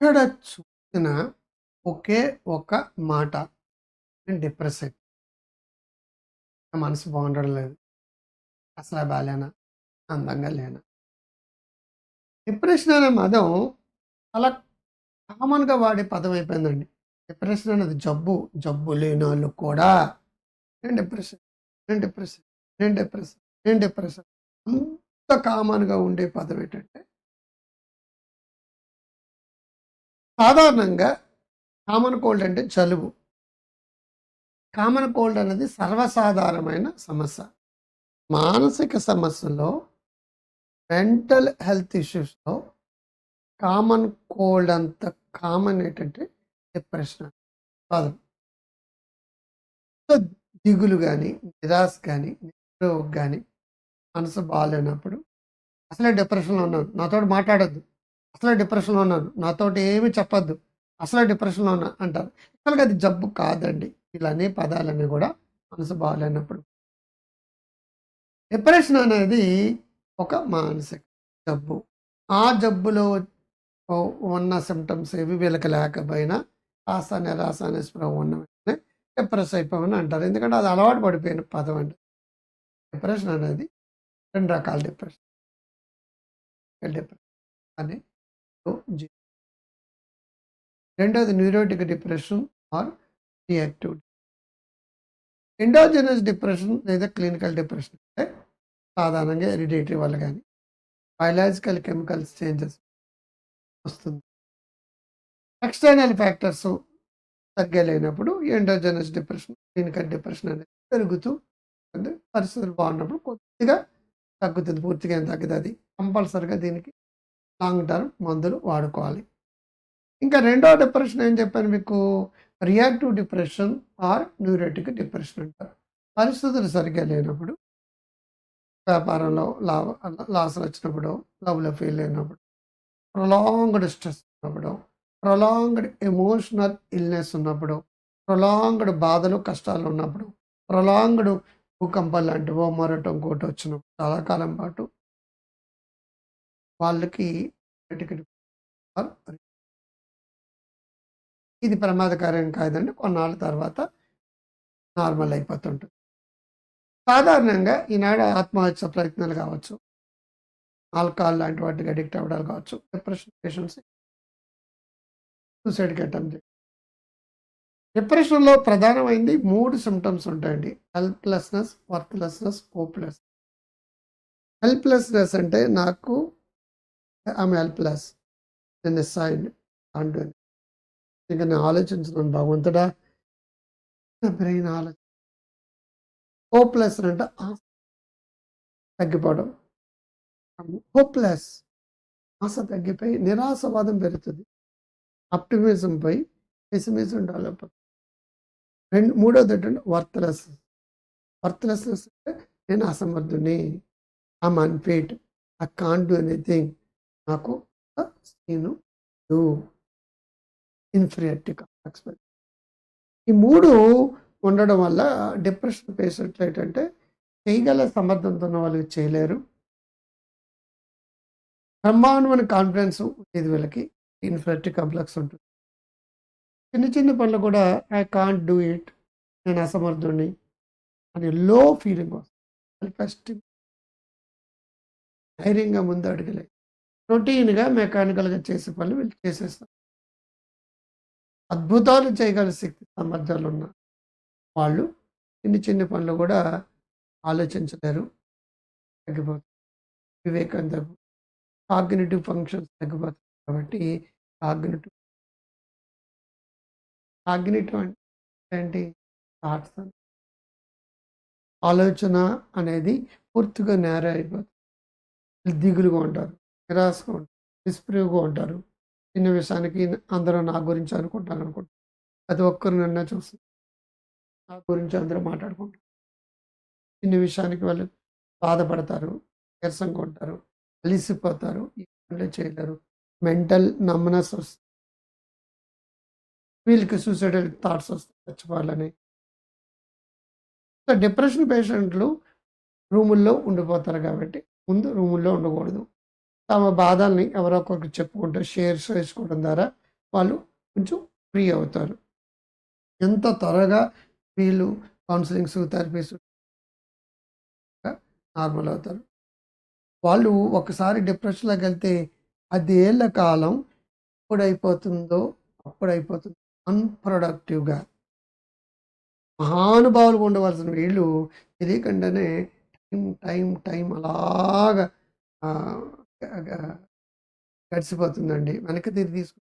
ఎక్కడ చూసిన ఒకే ఒక మాట. నేను డిప్రెస్ అయిపోయాను మనసు బాగుండడం లేదు అసలు బాగాలేనా అందంగా లేనా? డిప్రెషన్ అనే పదం చాలా కామన్గా వాడే పదం అయిపోయిందండి. డిప్రెషన్ అనేది జబ్బు. జబ్బు లేని వాళ్ళు కూడా నేను డిప్రెషన్ నేను డిప్రెషన్ నేను డిప్రెషన్ నేను డిప్రెషన్. అంత కామన్గా ఉండే పదం ఏంటంటే సాధారణంగా కామన్ కోల్డ్ అంటే జలుబు కామన్ కోల్డ్ అనేది సర్వసాధారణమైన సమస్య. మానసిక సమస్యలో మెంటల్ హెల్త్ ఇష్యూస్లో కామన్ కోల్డ్ అంత కామన్ ఏంటంటే డిప్రెషన్ పదం సో దిగులు కానీ నిరాశ కానీ నిద్రోగ కానీ మనసు బాగాలేనప్పుడు అసలే డిప్రెషన్లో ఉన్నాను. నాతో మాట్లాడద్దు. అసలే డిప్రెషన్లో ఉన్నాను. నాతోటి ఏమి చెప్పద్దు. అసలే డిప్రెషన్లో ఉన్నా అంటారు. అసలు అది జబ్బు కాదండి. ఇలానే పదాలన్నీ కూడా మనసు బాగాలేనప్పుడు. డిప్రెషన్ అనేది ఒక మానసిక జబ్బు. ఆ జబ్బులో ఉన్న సిమ్టమ్స్ ఏవి వీళ్ళకి లేకపోయినా ఆశ నిరాశ అనే ఉన్న వెంటనే డిప్రెస్ అయిపోమని అంటారు. ఎందుకంటే అది అలవాటు పడిపోయిన పదం అండి. డిప్రెషన్ అనేది రెండు రకాల డిప్రెషన్. డిప్రెషన్ అని రెండోది neurotic depression or reactive. Endogenous depression లేదా క్లినికల్ డిప్రెషన్ అంటే సాధారణంగా ఎరిడేటరీ వల్ల కానీ బయలాజికల్ కెమికల్స్ చేంజెస్ వస్తుంది. ఎక్స్టర్నల్ ఫ్యాక్టర్స్ తగ్గా లేనప్పుడు ఎండోజనస్ డిప్రెషన్ క్లినికల్ డిప్రెషన్ అనేది పెరుగుతూ పరిస్థితులు బాగున్నప్పుడు కొద్దిగా తగ్గుతుంది పూర్తిగా ఏం తగ్గుతుంది అది. కంపల్సరిగా దీనికి లాంగ్ టర్మ్ మందులు వాడుకోవాలి. ఇంకా రెండో డిప్రెషన్ ఏం చెప్పాను మీకు? Reactive depression or neurotic depression అంటారు. పరిస్థితులు సరిగ్గా లేనప్పుడు వ్యాపారంలో లాభ లాసులు వచ్చినప్పుడు లవ్లో ఫెయిల్ అయినప్పుడు ప్రొలాంగ్డ్ స్ట్రెస్ ఉన్నప్పుడు ప్రొలాంగ్డ్ ఎమోషనల్ ఇల్నెస్ ఉన్నప్పుడు ప్రొలాంగ్డ్ బాధలు కష్టాలు ఉన్నప్పుడు ప్రొలాంగ్డ్ భూకంపం లాంటివో మరొకటి ఇంకోటి వచ్చినప్పుడు చాలా కాలం పాటు వాళ్ళకి ఇది ప్రమాదకరం కాదండి. కొన్నాళ్ళ తర్వాత నార్మల్ అయిపోతుంటుంది. సాధారణంగా ఈనాడు ఆత్మహత్య ప్రయత్నాలు కావచ్చు. ఆల్కహాల్ లాంటి వాటికి అడిక్ట్ అవ్వడాలు కావచ్చు. డిప్రెషన్ పేషెంట్స్ సూసైడ్కి అటెంప్ట్ డిప్రెషన్లో ప్రధానమైంది మూడు సిమ్టమ్స్ ఉంటాయండి. హెల్ప్లెస్నెస్ వర్త్లెస్నెస్ హోప్లెస్ హెల్ప్లెస్నెస్ అంటే నాకు ఆమె హెల్ప్లెస్ నేను సైడ్ అంటూ ఇంకా నేను ఆలోచించున్నాను భగవంతుడా నా బ్రెయిన్ ఆలోచన హోప్లెస్ అంటే ఆశ తగ్గిపోవడం. హోప్లెస్ ఆశ తగ్గిపోయి నిరాశవాదం పెరుగుతుంది. ఆప్టిమిజం పోయి పెసిమిజం డెవలప్ రెండు మూడోది ఏంటంటే వర్త్లెస్ వర్త్లెస్నెస్ అంటే నేను అసమర్థుని. I'm unfit I can't do anything నాకు నేను ఇన్ఫీరియారిటీ కాంప్లెక్స్ ఈ మూడు ఉండడం వల్ల డిప్రెషన్ పేషెంట్లు ఏంటంటే చేయగల సమర్థంతో ఉన్న వాళ్ళకి చేయలేరు. బ్రహ్మాండమైన కాన్ఫిడెన్స్ ఉండేది వీళ్ళకి. ఇన్ఫీరియారిటీ కాంప్లెక్స్ ఉంటుంది. చిన్న చిన్న పనులు కూడా ఐ కాంట్ డూ ఇట్ నేను అసమర్థుడిని అని లో ఫీలింగ్ వస్తుంది. ఫస్ట్ ధైర్యంగా ముందు అడగలేదు రొటీన్గా మెకానికల్గా చేసే పనులు వీళ్ళు చేసేస్తారు. అద్భుతాలు చేయగల శక్తి సామర్థ్యాలు ఉన్న వాళ్ళు చిన్న చిన్న పనులు కూడా ఆలోచించలేరు. తగ్గిపోతుంది వివేకం తగ్గు కాగ్నేటివ్ ఫంక్షన్స్ తగ్గిపోతుంది కాబట్టి కాగ్నేటివ్ కాగ్నేటివ్ అంటే ఏంటి? థాట్స్ ఆలోచన అనేది పూర్తిగా నేర అయిపోతుంది. దిగులుగా ఉంటారు. నిరాశగా ఉంటారు నిస్ప్రియగా ఉంటారు. చిన్న విషయానికి అందరూ నా గురించి అనుకుంటారు అనుకుంటారు ప్రతి ఒక్కరు నన్ను చూసి నా గురించి అందరూ మాట్లాడుకుంటారు చిన్న విషయానికి వాళ్ళు బాధపడతారు నీరసంగా ఉంటారు అలిసిపోతారు ఈ చేయలేరు. మెంటల్ నమ్మనస్ వస్తుంది వీళ్ళకి సూసైడల్ థాట్స్ వస్తాయి చచ్చిపోవాలని. డిప్రెషన్ పేషెంట్లు రూముల్లో ఉండిపోతారు కాబట్టి ముందు రూముల్లో ఉండకూడదు. తమ బాధల్ని ఎవరో ఒకరికి చెప్పుకుంటూ షేర్ చేసుకోవడం ద్వారా వాళ్ళు కొంచెం ఫ్రీ అవుతారు. ఎంత త్వరగా వీళ్ళు కౌన్సిలింగ్స్ థెరపీస్ నార్మల్ అవుతారు. వాళ్ళు ఒకసారి డిప్రెషన్లోకి వెళ్తే అది కాలం ఎప్పుడైపోతుందో అప్పుడైపోతుంది. అన్ప్రొడక్టివ్గా మహానుభావులు ఉండవలసిన వీళ్ళు తెలియకుండానే టైం టైం టైం అలాగా గడిచిపోతుందండి వెనక్కి తిరిగి తీసుకు